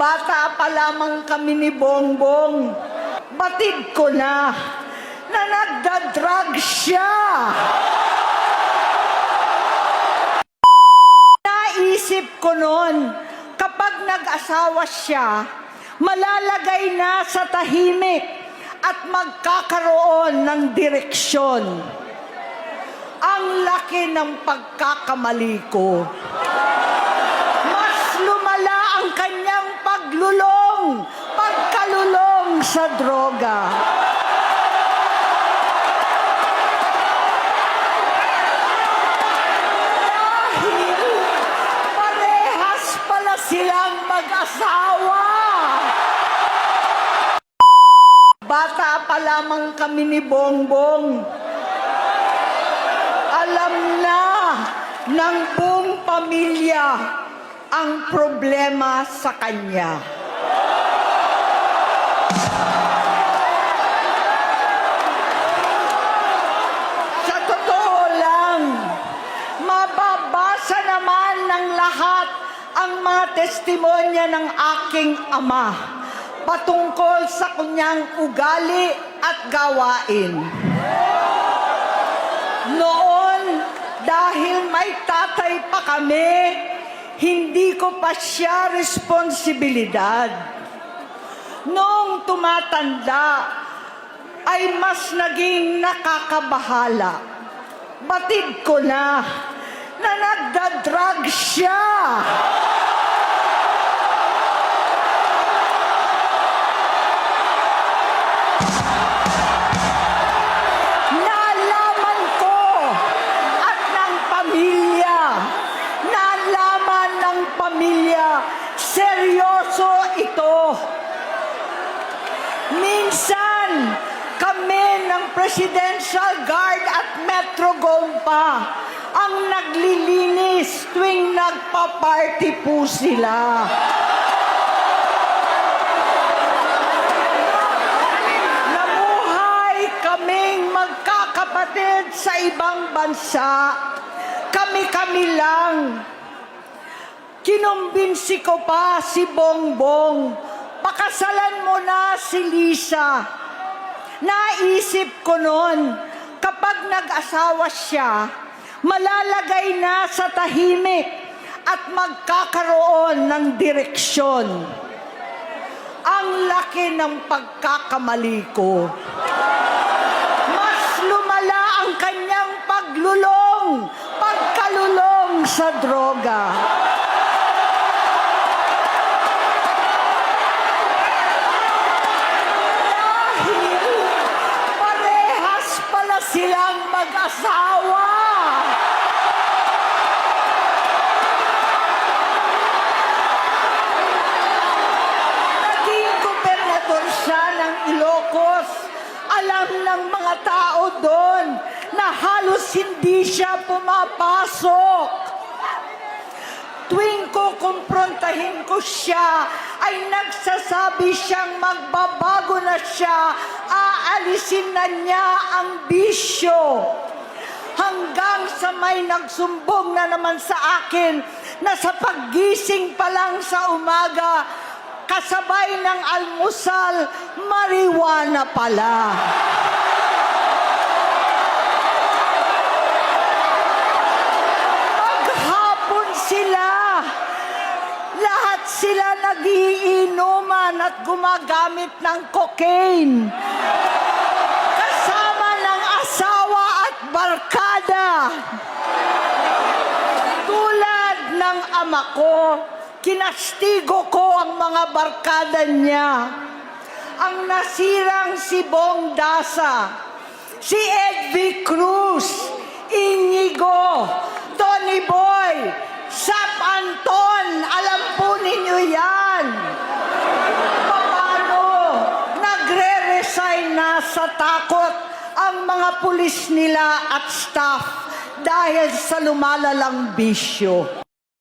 Bata pa lamang kami ni Bongbong. Batid ko na na nagda-drug siya. Naisip ko noon, kapag nag-asawa siya, malalagay na sa tahimik at magkakaroon ng direksyon. Ang laki ng pagkakamali ko. Mas lumala ang kanyang paglulong, pagkalulong sa droga. Dahil parehas pala silang mag-asawa. Bata pa lamang kami ni Bongbong. Alam na ng buong pamilya ang problema sa kanya. Mababasa naman ng lahat ang mga testimonya ng aking ama patungkol sa kanyang ugali at gawain. Noon, dahil may tatay pa kami, hindi ko pa siya responsibilidad. Noong tumatanda, ay mas naging nakakabahala. Batid ko na na nagda-drug siya. Nalaman ko pamilya, nalaman ng pamilya, seryoso ito. Minsan, kami ng Presidential Guard at Metro Gompa ang naglilinis tuwing nagpa-party po sila. Namuhay kaming magkakapatid sa ibang bansa. Kami-kami lang. Kinumbinsi ko pa si Bongbong. Pakasalan mo na si Lisa. Naisip ko noon, kapag nag-asawa siya, malalagay na sa tahimik at magkakaroon ng direksyon. Ang laki ng pagkakamali ko. Mas lumala ang kanyang paglulong, pagkalulong sa droga. Dahil parehas pala silang mag-asawa. Alam ng mga tao doon na halos hindi siya pumapasok. Tuwing ko kumprontahin ko siya, ay nagsasabi siyang magbabago na siya, aalisin na niya ang bisyo. Hanggang sa may nagsumbong na naman sa akin na sa paggising pa lang sa umaga, kasabay ng almusal, marijuana pala. Maghapon sila. Lahat sila nagiinuman at gumagamit ng cocaine. Kasama ng asawa at barkada. Tulad ng ama ko, kinastigo ko ang mga barkada niya. Ang nasirang si Bong Dasa, si Edvi Cruz, Inigo, Tony Boy, Sap Anton, alam po ninyo yan. Paano nagre-resign na sa takot ang mga pulis nila at staff dahil sa lumalalang bisyo.